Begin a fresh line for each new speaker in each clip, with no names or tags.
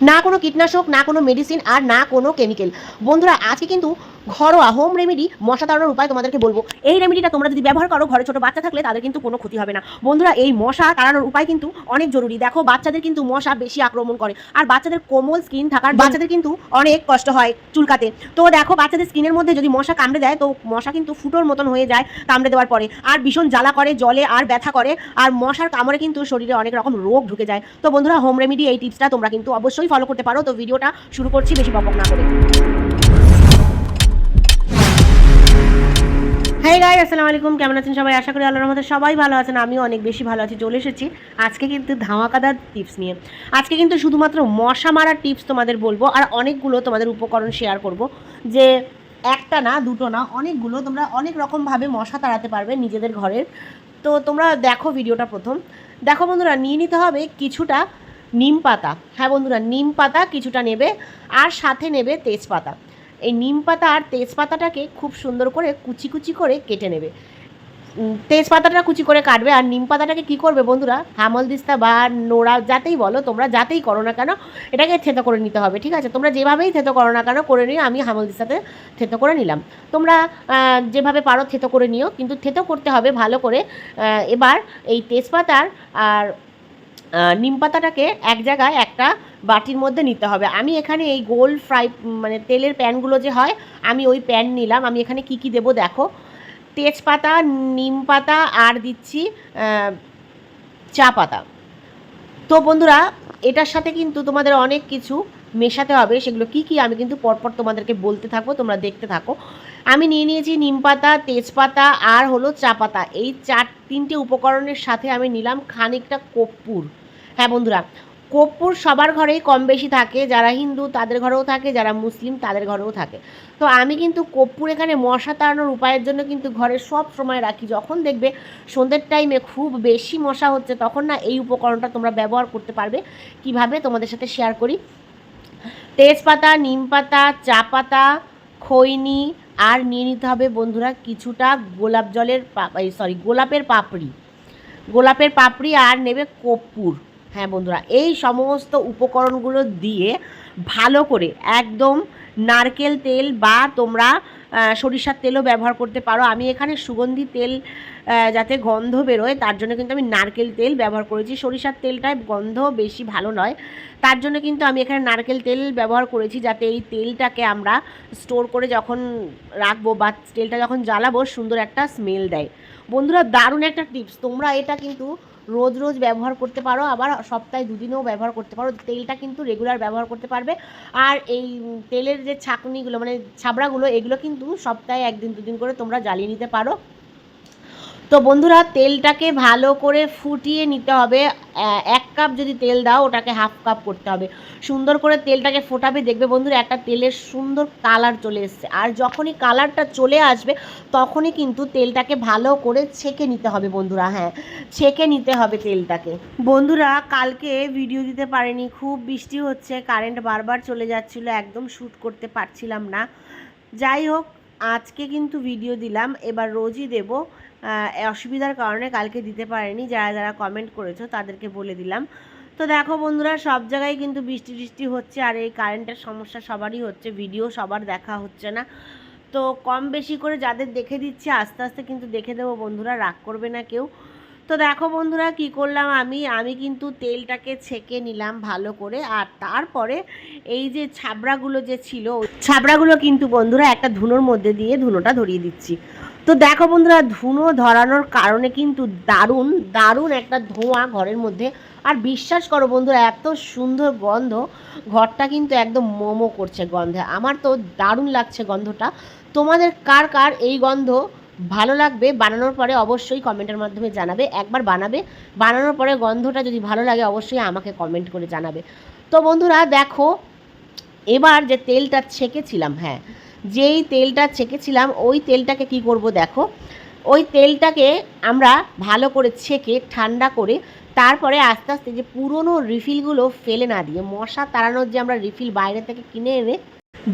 না কোনো কীটনাশক না কোনো মেডিসিন আর না কোনো কেমিক্যাল বন্ধুরা আজকে কিন্তু ঘরোয়া হোম রেমেডি মশা তাড়ানোর উপায় তোমাদেরকে বলব। এই রেমেডিটা তোমরা যদি ব্যবহার করো, ঘরে ছোট বাচ্চা থাকলে তাদের কিন্তু কোনো ক্ষতি হবে না। বন্ধুরা, এই মশা তাড়ানোর উপায় কিন্তু অনেক জরুরি। দেখো, বাচ্চাদের কিন্তু মশা বেশি আক্রমণ করে। আর বাচ্চাদের কোমল স্কিন থাকার বাচ্চাদের কিন্তু অনেক কষ্ট হয় চুলকাতে। তো দেখো, বাচ্চাদের স্কিনের মধ্যে যদি মশা কামড়ে দেয়, তো মশা কিন্তু ফুটোর মতন হয়ে যায় কামড়ে দেওয়ার পরে। আর ভীষণ জ্বালা করে জলে আর ব্যথা করে। আর মশার কামড়ে কিন্তু শরীরে অনেক রকম রোগ ঢুকে যায়। তো বন্ধুরা হোম রেমেডি এই টিপসটা তোমরা কিন্তু অবশ্যই ফলো করতে পারো। তো ভিডিওটা শুরু করছি, বেশি বকবক না করে। হ্যাঁ গাই আসসালামু আলাইকুম। কেমন আছেন সবাই? আশা করি আল্লাহর রহমতে সবাই ভালো আছেন। আমিও অনেক বেশি ভালো আছি। চলে এসেছি আজকে কিন্তু ধামাকাদার টিপস নিয়ে। আজকে কিন্তু শুধুমাত্র মশা মারার টিপস তোমাদের বলব আর অনেকগুলো তোমাদের উপকরণ শেয়ার করব। যে একটা না, দুটো না, অনেকগুলো তোমরা অনেক রকমভাবে মশা তাড়াতে পারবে নিজেদের ঘরের। তো তোমরা দেখো ভিডিওটা প্রথম। দেখো বন্ধুরা, নিয়ে নিতে হবে কিছুটা নিম পাতা। হ্যাঁ বন্ধুরা, নিম পাতা কিছুটা নেবে আর সাথে নেবে তেজপাতা। এই নিম পাতা আর তেজপাতাটাকে খুব সুন্দর করে কুচি কুচি করে কেটে নেবে। তেজপাতাটা কুচি করে কাটবে আর নিম পাতাটাকে কী করবে বন্ধুরা? হামল, দিস্তা বা নোড়া, যাতেই বলো, তোমরা যাতেই করো না কেন, এটাকে থেতো করে নিতে হবে, ঠিক আছে? তোমরা যেভাবেই থেতো করো না কেন, করে নিয়ে আমি হামল, দিস্তাতে থেতো করে নিলাম। তোমরা যেভাবে পারো থেতো করে নিও, কিন্তু থেতো করতে হবে ভালো করে। এবার এই তেজপাতার আর নিম পাতাটাকে এক জায়গায় একটা বাটির মধ্যে নিতে হবে। আমি এখানে এই গোল ফ্রাই মানে তেলের প্যানগুলো যে হয়, আমি ওই প্যান নিলাম। আমি এখানে কি কি দেবো দেখো? তেজপাতা, নিম পাতা, আর দিচ্ছি চা পাতা। তো বন্ধুরা, এটার সাথে কিন্তু তোমাদের অনেক কিছু মেশাতে হবে। সেগুলো কি কি, আমি কিন্তু পরপর তোমাদেরকে বলতে থাকব, তোমরা দেখতে থাকো। আমি নিয়ে নিয়েছি নিম পাতা, তেজপাতা, আর হলো চা পাতা। এই চার তিনটে উপকরণের সাথে আমি নিলাম খানিকটা কর্পূর। হ্যাঁ বন্ধুরা, কর্পূর সবার ঘরেই কম বেশি থাকে, যারা হিন্দু তাদের ঘরেও থাকে, যারা মুসলিম তাদের ঘরেও থাকে। তো আমি কিন্তু কর্পূর এখানে মশা তাড়ানোর উপায়ের জন্য কিন্তু ঘরে সব সময় রাখি। যখন দেখবে সন্ধ্যের টাইমে খুব বেশি মশা হচ্ছে, তখন না এই উপকরণটা তোমরা ব্যবহার করতে পারবে। কীভাবে? তোমাদের সাথে শেয়ার করি। তেজপাতা, নিম পাতা, চা পাতা, খৈনি আর নিয়ে নিতে হবে বন্ধুরা কিছুটা গোলাপ জলের সরি গোলাপের পাপড়ি। গোলাপের পাপড়ি আর নেবে কর্পূর। হ্যাঁ বন্ধুরা, এই সমস্ত উপকরণগুলো দিয়ে ভালো করে একদম নারকেল তেল বা তোমরা সরিষার তেলও ব্যবহার করতে পারো। আমি এখানে সুগন্ধি তেল যাতে গন্ধ বেরোয়, তার জন্য কিন্তু আমি নারকেল তেল ব্যবহার করেছি। সরিষার তেলটায় গন্ধ বেশি ভালো নয়। তার জন্য কিন্তু আমি এখানে নারকেল তেল ব্যবহার করেছি, যাতে এই তেলটাকে আমরা স্টোর করে যখন রাখব বা তেলটা যখন জ্বালাবো, সুন্দর একটা স্মেল দেয়। বন্ধুরা, দারুণ একটা টিপস তোমরা এটা কিন্তু রোজ রোজ ব্যবহার করতে পারো, আবার সপ্তাহে দুদিনেও ব্যবহার করতে পারো। তেলটা কিন্তু রেগুলার ব্যবহার করতে পারবে। আর এই তেলের যে ছাকনিগুলো মানে ছাবড়াগুলো, এগুলো কিন্তু সপ্তাহে একদিন, দুদিন করে তোমরা জ্বালিয়ে নিতে পারো। তো বন্ধুরা, তেলটাকে ভালো করে ফুটিয়ে নিতে হবে। এক কাপ যদি তেল দাও, ওটাকে হাফ কাপ করতে হবে। সুন্দর করে তেলটাকে ফোটাবে। দেখবে বন্ধুরা, একটা তেলের সুন্দর কালার চলে এসছে। আর যখনই কালারটা চলে আসবে, তখনই কিন্তু তেলটাকে ভালো করে ছেঁকে নিতে হবে বন্ধুরা হ্যাঁ। ছেঁকে নিতে হবে তেলটাকে। বন্ধুরা, কালকে ভিডিও দিতে পারিনি। খুব বৃষ্টি হচ্ছে কারেন্ট বারবার চলে যাচ্ছিল, একদম শ্যুট করতে পারছিলাম না। যাই হোক, আজকে কিন্তু ভিডিও দিলাম। এবার রোজই দেবো। অসুবিধার কারণে কালকে দিতে পারিনি। যারা যারা কমেন্ট করেছ তাদেরকে বলে দিলাম। তো দেখো বন্ধুরা, সব জায়গায় কিন্তু বৃষ্টি বৃষ্টি হচ্ছে আর এই কারেন্টের সমস্যা সবারই হচ্ছে। ভিডিও সবার দেখা হচ্ছে না। তো কম বেশি করে যাদের দেখে দিচ্ছে, আস্তে আস্তে কিন্তু দেখে দেবো বন্ধুরা, রাগ করবে না কেউ। তো দেখো বন্ধুরা, কি করলাম আমি? আমি কিন্তু তেলটাকে ছেঁকে নিলাম ভালো করে। আর তারপরে এই যে ছাবড়াগুলো যে ছিল ছাবড়াগুলো কিন্তু বন্ধুরা একটা ধুনোর মধ্যে দিয়ে ধুনোটা ধরিয়ে দিচ্ছি। তো দেখো বন্ধুরা, ধুনো ধরানোর কারণে কিন্তু দারুণ দারুণ একটা ধোঁয়া ঘরের মধ্যে। আর বিশ্বাস করো বন্ধুরা, এত সুন্দর গন্ধ, ঘরটা কিন্তু একদম মোমো করছে গন্ধে। আমার তো দারুণ লাগছে গন্ধটা। তোমাদের কার কার এই গন্ধ ভালো লাগবে? বানানোর পরে অবশ্যই কমেন্টের মাধ্যমে জানাবে। একবার বানাবে। বানানোর পরে গন্ধটা যদি ভালো লাগে, অবশ্যই আমাকে কমেন্ট করে জানাবে। তো বন্ধুরা, দেখো, এবার যে তেলটা ছেঁকেছিলাম হ্যাঁ যেই তেলটা ছেঁকেছিলাম, ওই তেলটাকে কি করব দেখো? ওই তেলটাকে আমরা ভালো করে ছেঁকে, ঠান্ডা করে তারপরে আস্তে আস্তে যে পুরনো রিফিলগুলো ফেলে না দিয়ে, মশা তাড়ানোর যে আমরা রিফিল বাইরে থেকে কিনে এনে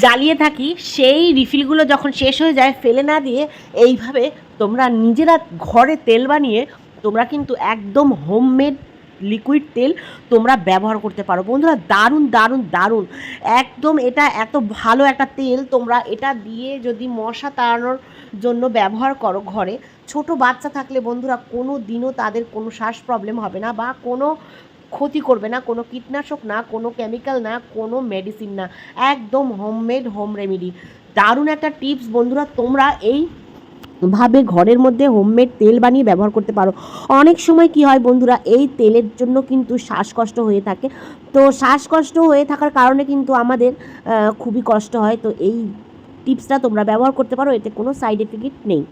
জ্বালিয়ে থাকি, সেই রিফিলগুলো যখন শেষ হয়ে যায়, ফেলে না দিয়ে এইভাবে তোমরা নিজেরা ঘরে তেল বানিয়ে তোমরা কিন্তু একদম হোমমেড লিকুইড তেল তোমরা ব্যবহার করতে পারো। বন্ধুরা, দারুণ দারুণ দারুণ। একদম এটা এত ভালো একটা তেল তোমরা এটা দিয়ে যদি মশা তাড়ানোর জন্য ব্যবহার করো ঘরে, ছোট বাচ্চা থাকলে বন্ধুরা কোনো দিনও তাদের কোনো শ্বাস প্রবলেম হবে না বা কোনো ক্ষতি করবে না, কোনো কীটনাশক না, কোনো কেমিক্যাল না, কোনো মেডিসিন না। একদম হোমমেড হোম রেমেডি দারুণ একটা টিপস বন্ধুরা, তোমরা এই ভাবে ঘরের মধ্যে হোমমেড তেল বানিয়ে ব্যবহার করতে পারো। অনেক সময় কি হয় বন্ধুরা, এই তেলের জন্য কিন্তু শ্বাসকষ্ট হয়ে থাকে। তো শ্বাসকষ্ট হয়ে থাকার কারণে কিন্তু আমাদের খুবই কষ্ট হয়। তো এই টিপসটা তোমরা ব্যবহার করতে পারো, এতে কোনো সাইড এফেক্ট নেই।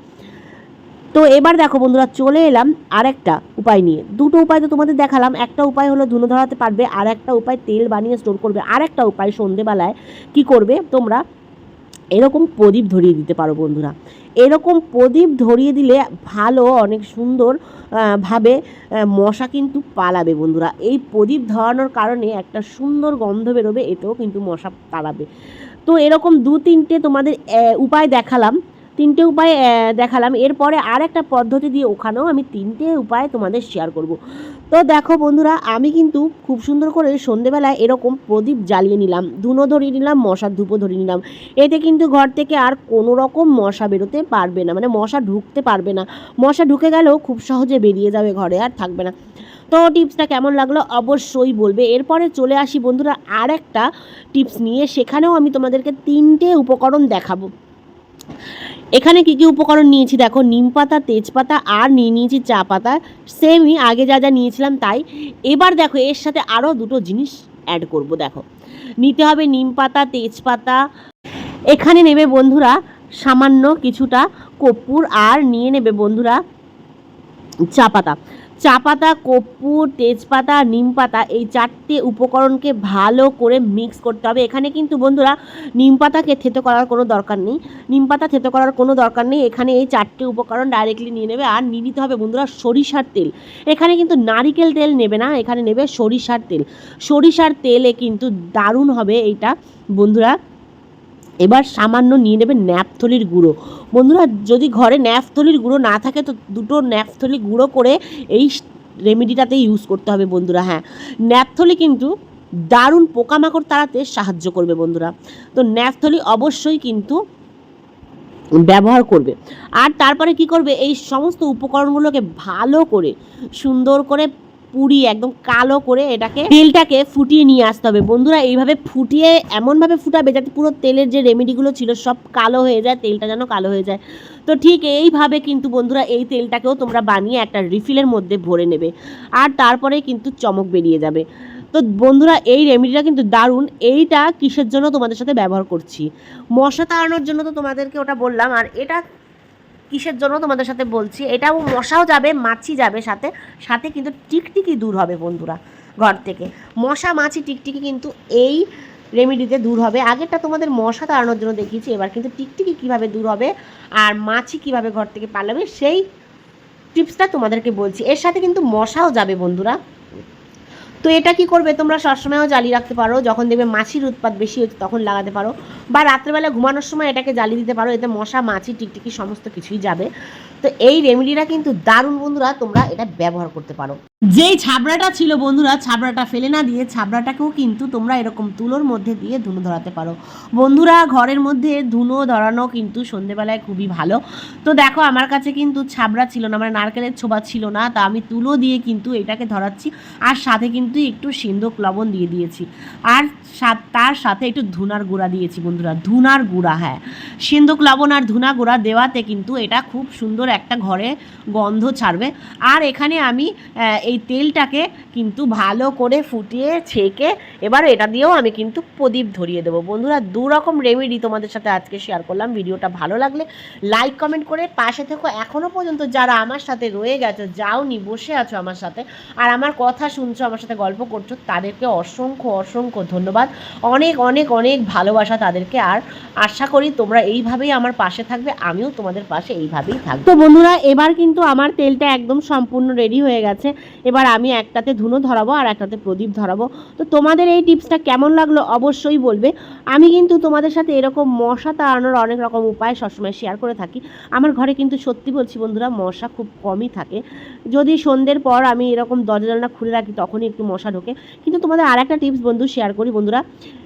তো এবার দেখো বন্ধুরা, চলে এলাম আরেকটা উপায় নিয়ে। দুটো উপায় তো তোমাদের দেখালাম। একটা উপায় হলো ধুনো ধরাতে পারবে, আর একটা উপায় তেল বানিয়ে স্টোর করবে। আর একটা উপায় সন্ধেবেলায় কি করবে তোমরা? এরকম প্রদীপ ধরিয়ে দিতে পারো বন্ধুরা। এরকম প্রদীপ ধরিয়ে দিলে ভালো, অনেক সুন্দর ভাবে মশা কিন্তু পালাবে বন্ধুরা। এই প্রদীপ ধরানোর কারণে একটা সুন্দর গন্ধ বেরোবে, এতেও কিন্তু মশা পালাবে। তো এরকম দু তিনটে তোমাদের উপায় দেখালাম। তিনটে উপায় দেখালাম। এরপরে আর একটা পদ্ধতি দিয়ে ওখানেও আমি তিনটে উপায় তোমাদের শেয়ার করব। তো দেখো বন্ধুরা, আমি কিন্তু খুব সুন্দর করে সন্ধেবেলায় এরকম প্রদীপ জ্বালিয়ে নিলাম, ধুনো ধরিয়ে নিলাম, মশার ধূপও ধরিয়ে নিলাম। এতে কিন্তু ঘর থেকে আর কোনো রকম মশা বেরোতে পারবে না মানে মশা ঢুকতে পারবে না। মশা ঢুকে গেলেও খুব সহজে বেরিয়ে যাবে ঘরে, আর থাকবে না। তো টিপসটা কেমন লাগল অবশ্যই বলবে। এরপরে চলে আসি বন্ধুরা আর একটা টিপস নিয়ে, সেখানেও আমি তোমাদেরকে তিনটে উপকরণ দেখাবো। এখানে কি কি উপকরণ নিয়েছি? দেখো, নিম পাতা তেজপাতা আর নিয়ে নিয়েছি চা পাতা। সেমই আগে যা যা নিয়েছিলাম তাই। এবার দেখো, এর সাথে আরও দুটো জিনিস অ্যাড করব, দেখো। নিতে হবে নিম পাতা তেজপাতা এখানে নেবে বন্ধুরা সামান্য কিছুটা কর্পূর, আর নিয়ে নেবে বন্ধুরা চা পাতা। চা পাতা কর্পূর তেজপাতা নিম পাতা এই চারটে উপকরণকে ভালো করে মিক্স করতে হবে। এখানে কিন্তু বন্ধুরা নিম পাতাকে থেতো করার কোনো দরকার নেই। নিম পাতা থেতো করার কোনো দরকার নেই। এখানে এই চারটে উপকরণ ডাইরেক্টলি নিয়ে নেবে আর নিয়ে নিতে হবে বন্ধুরা সরিষার তেল। এখানে কিন্তু নারিকেল তেল নেবে না, এখানে নেবে সরিষার তেল। সরিষার তেলে কিন্তু দারুণ হবে এইটা বন্ধুরা। এবার সামান্য নিয়ে নেবে ন্যাপথলির গুঁড়ো। বন্ধুরা, যদি ঘরে ন্যাপথলির গুঁড়ো না থাকে, তো দুটো ন্যাপথলি গুঁড়ো করে এই রেমেডিটাতে ইউজ করতে হবে বন্ধুরা হ্যাঁ। ন্যাপথলি কিন্তু দারুণ পোকামাকড় তাড়াতে সাহায্য করবে বন্ধুরা। তো ন্যাপথলি অবশ্যই কিন্তু ব্যবহার করবে। আর তারপরে কি করবে? এই সমস্ত উপকরণগুলোকে ভালো করে সুন্দর করে পুড়িয়ে একদম কালো করে এটাকে তেলটাকে ফুটিয়ে নিয়ে আসতে হবে। বন্ধুরা, এইভাবে ফুটিয়ে এমনভাবে ফুটাবে যাতে পুরো তেলের যে রেমেডিগুলো ছিল সব কালো হয়ে যায়, তেলটা যেন কালো হয়ে যায়। তো ঠিক এইভাবে কিন্তু বন্ধুরা এই তেলটাকেও তোমরা বানিয়ে একটা রিফিলের মধ্যে ভরে নেবে আর তারপরে কিন্তু চমক বেরিয়ে যাবে। তো বন্ধুরা, এই রেমেডিটা কিন্তু দারুণ। এইটা কিসের জন্য তোমাদের সাথে ব্যবহার করছি? মশা তাড়ানোর জন্য তো তোমাদেরকে ওটা বললাম। আর এটা কিসের জন্য তোমাদের সাথে বলছি? এটাও মশাও যাবে, মাছি যাবে সাথে। সাথে কিন্তু টিকটিকি দূর হবে বন্ধুরা, ঘর থেকে। মশা, মাছি, টিকটিকি কিন্তু এই রেমেডিতে দূর হবে। আগেরটা তোমাদের মশা তাড়ানোর জন্য দেখিয়েছি, এবার কিন্তু টিকটিকি কীভাবে দূর হবে আর মাছি কীভাবে ঘর থেকে পালাবে, সেই টিপসটা তোমাদেরকে বলছি। এর সাথে কিন্তু মশাও যাবে বন্ধুরা। তো এটা কি করবে? তোমরা সবসময়ও জ্বালিয়ে রাখতে পারো। যখন দেখবে মাছির উৎপাত বেশি হচ্ছে, তখন লাগাতে পারো। বা রাত্রেবেলা ঘুমানোর সময় এটাকে জ্বালিয়ে দিতে পারো। এতে মশা, মাছি, টিকটিকি সমস্ত কিছুই যাবে। তো এই রেমেডিটা কিন্তু দারুণ বন্ধুরা, তোমরা এটা ব্যবহার করতে পারো। যেই ছাবড়াটা ছিল বন্ধুরা, ছাবড়াটা ফেলে না দিয়ে ছাবড়াটাকেও কিন্তু তোমরা এরকম তুলোর মধ্যে দিয়ে ধুনো ধরাতে পারো। বন্ধুরা, ঘরের মধ্যে ধুনো ধরানো কিন্তু সন্ধেবেলায় খুবই ভালো। তো দেখো, আমার কাছে কিন্তু ছাবড়া ছিল না মানে নারকেলের ছোবা ছিল না, তা আমি তুলো দিয়ে কিন্তু এটাকে ধরাচ্ছি, আর সাথে কিন্তু একটু সিন্ধুক লবণ দিয়ে দিয়েছি। আর তার সাথে একটু ধুনার গুঁড়া দিয়েছি বন্ধুরা, ধুনার গুঁড়া হ্যাঁ। সিন্ধুক লবণ আর ধুনা গুঁড়া দেওয়াতে কিন্তু এটা খুব সুন্দর একটা ঘরে গন্ধ ছাড়বে। আর এখানে আমি এই তেলটাকে কিন্তু ভালো করে ফুটিয়ে ছেঁকে এবার এটা দিয়েও আমি কিন্তু প্রদীপ ধরিয়ে দেবো। বন্ধুরা দু রকম রেমেডি তোমাদের সাথে আজকে শেয়ার করলাম। ভিডিওটা ভালো লাগলে লাইক কমেন্ট করে পাশে থেকো। এখনও পর্যন্ত যারা আমার সাথে রয়ে গেছো, যাওনি, বসে আছো আমার সাথে আর আমার কথা শুনছো, আমার সাথে গল্প করছ, তাদেরকে অসংখ্য অসংখ্য ধন্যবাদ। অনেক অনেক অনেক ভালোবাসা তাদেরকে। আর আশা করি তোমরা এইভাবেই আমার পাশে থাকবে। আমিও তোমাদের পাশে এইভাবেই থাকব। বন্ধুরা, এবার কিন্তু আমার তেলটা একদম সম্পূর্ণ রেডি হয়ে গেছে। এবার আমি একটাতে ধুনো ধরাবো আর একটাতে প্রদীপ ধরাবো। তো তোমাদের এই টিপসটা কেমন লাগল অবশ্যই বলবে। আমি কিন্তু তোমাদের সাথে এরকম মশা তাড়ানোর অনেক রকম উপায় সবসময় শেয়ার করে থাকি। আমার ঘরে কিন্তু সত্যি বলছি বন্ধুরা, মশা খুব কমই থাকে। যদি সন্ধ্যের পর আমি এরকম দরজা জানলা খুলে রাখি, তখনই একটু মশা ঢোকে। কিন্তু তোমাদের আর একটা টিপস বন্ধু শেয়ার করি বন্ধুরা।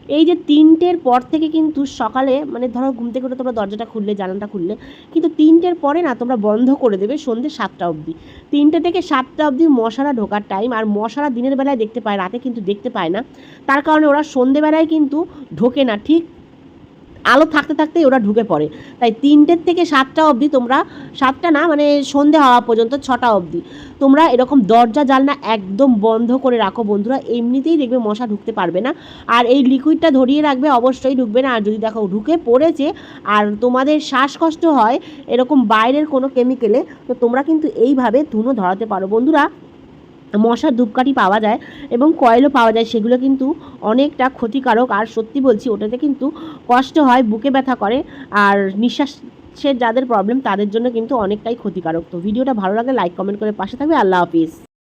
এই যে তিনটের পর থেকে কিন্তু সকালে মানে ধরো ঘুম থেকে উঠে তোমরা দরজাটা খুললে, জানালাটা খুললে, কিন্তু তিনটের পরে না তোমরা বন্ধ করে দেবে সন্ধ্যে সাতটা অবধি। তিনটে থেকে সাতটা অবধি মশারা ঢোকার টাইম আর মশারা দিনের বেলায় দেখতে পায়, রাতে কিন্তু দেখতে পায় না। তার কারণে ওরা সন্ধেবেলায় কিন্তু ঢোকে না, ঠিক আলো থাকতে থাকতেই ওরা ঢুকে পড়ে। তাই তিনটের থেকে সাতটা অবধি তোমরা, সাতটা না মানে সন্ধে হওয়া পর্যন্ত, ছটা অবধি। তোমরা এরকম দরজা জালনা একদম বন্ধ করে রাখো বন্ধুরা, এমনিতেই দেখবে মশা ঢুকতে পারবে না। আর এই লিকুইডটা ধরিয়ে রাখবে, অবশ্যই ঢুকবে না। আর যদি দেখো ঢুকে পড়েছে, আর তোমাদের শ্বাসকষ্ট হয়, এরকম বাইরের কোনো কেমিক্যালে তো তোমরা কিন্তু এইভাবে ধুনো ধরাতে পারো। বন্ধুরা মশার ধূপকাঠি পাওয়া যায় এবং কয়েলও পাওয়া যায়, সেগুলো কিন্তু অনেকটা ক্ষতিকারক। আর সত্যি বলছি, ওটাতে কিন্তু কষ্ট হয়, বুকে ব্যথা করে, আর নিঃশ্বাসের যাদের প্রবলেম তাদের জন্য কিন্তু অনেকটাই ক্ষতিকারক। তো ভিডিওটা ভালো লাগলে লাইক কমেন্ট করে পাশে থাকবে। আল্লাহ হাফিজ।